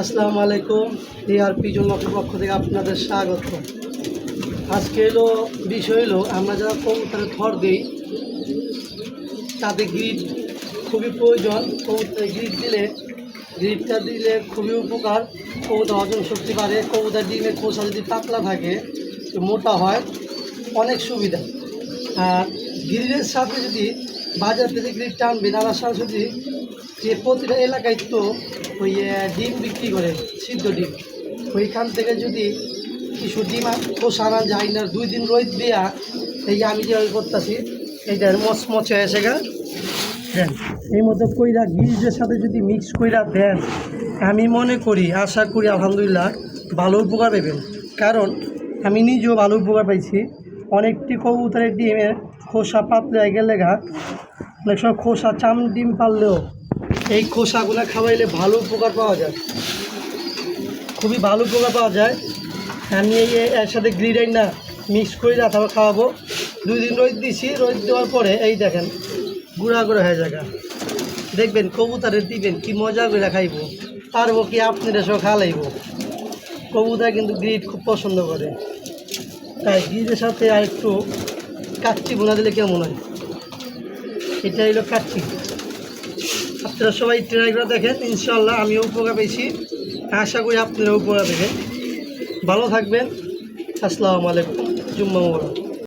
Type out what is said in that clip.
আসসালামু আলাইকুম এআরপি জন্মকের পক্ষ থেকে আপনাদের স্বাগত। আজকে এলো বিষয় হলো, আমরা যারা কবুতরে থর দিই, তাদের গ্রিড খুবই প্রয়োজন। কবুতরে গ্রিড দিলে, গ্রিডটা দিলে খুবই উপকার। কবুতর হজম শক্তি বাড়ে কবুতর ডিমের খোসা যদি পাতলা থাকে মোটা হয়, অনেক সুবিধা। আর গ্রিডের সাথে যদি বাজার থেকে গ্রিড আমার সাথে যদি যে প্রতিটা এলাকায় তো ওই ডিম বিক্রি করে, সিদ্ধ ডিম। ওইখান থেকে যদি কিছু ডিম আনা যায় না দুই দিন রোদ দেয়া এই যে আমি যেভাবে করতেছি, এইটা মচমচে এসে গা দেন, এই মতো কইরা গিজের সাথে যদি মিক্স কইরা দেন, আমি মনে করি, আশা করি, আলহামদুলিল্লাহ, ভালো উপকার পাবেন কারণ আমি নিজেও ভালো উপকার পাইছি। অনেকটি কবুতরের ডিমের খোসা পাতলে গেলে গা অনেক সময় খোসা চাম ডিম পারলেও এই খোসাগুলো খাওয়াইলে ভালো উপকার পাওয়া যায়। খুবই ভালো উপকার পাওয়া যায়। আমি এই এর সাথে গ্রিডাইন না, মিক্স করে তারপর খাওয়াবো। দুই দিন রোদ দিছি, রোদ দেওয়ার পরে এই দেখেন, গুঁড়া গুঁড়া হয়ে জায়গা। দেখবেন কবুতারে দিবেন, কি মজা করে খাইব। পারব কি আপনারা সব খালাইব কবুতর কিন্তু গ্রিড খুব পছন্দ করে। তাই গ্রিডের সাথে আর একটু কাচ্চি বোনা দিলে কেমন হয়? এটা হইল কাচ্চি। আপনারা সবাই ট্রাই করে দেখেন ইনশাল্লাহ আমিও উপকার পেয়েছি। আশা করি আপনারাও উপকার দেখেন ভালো থাকবেন। আসসালামু আলাইকুম। জুম্মা মোবারক।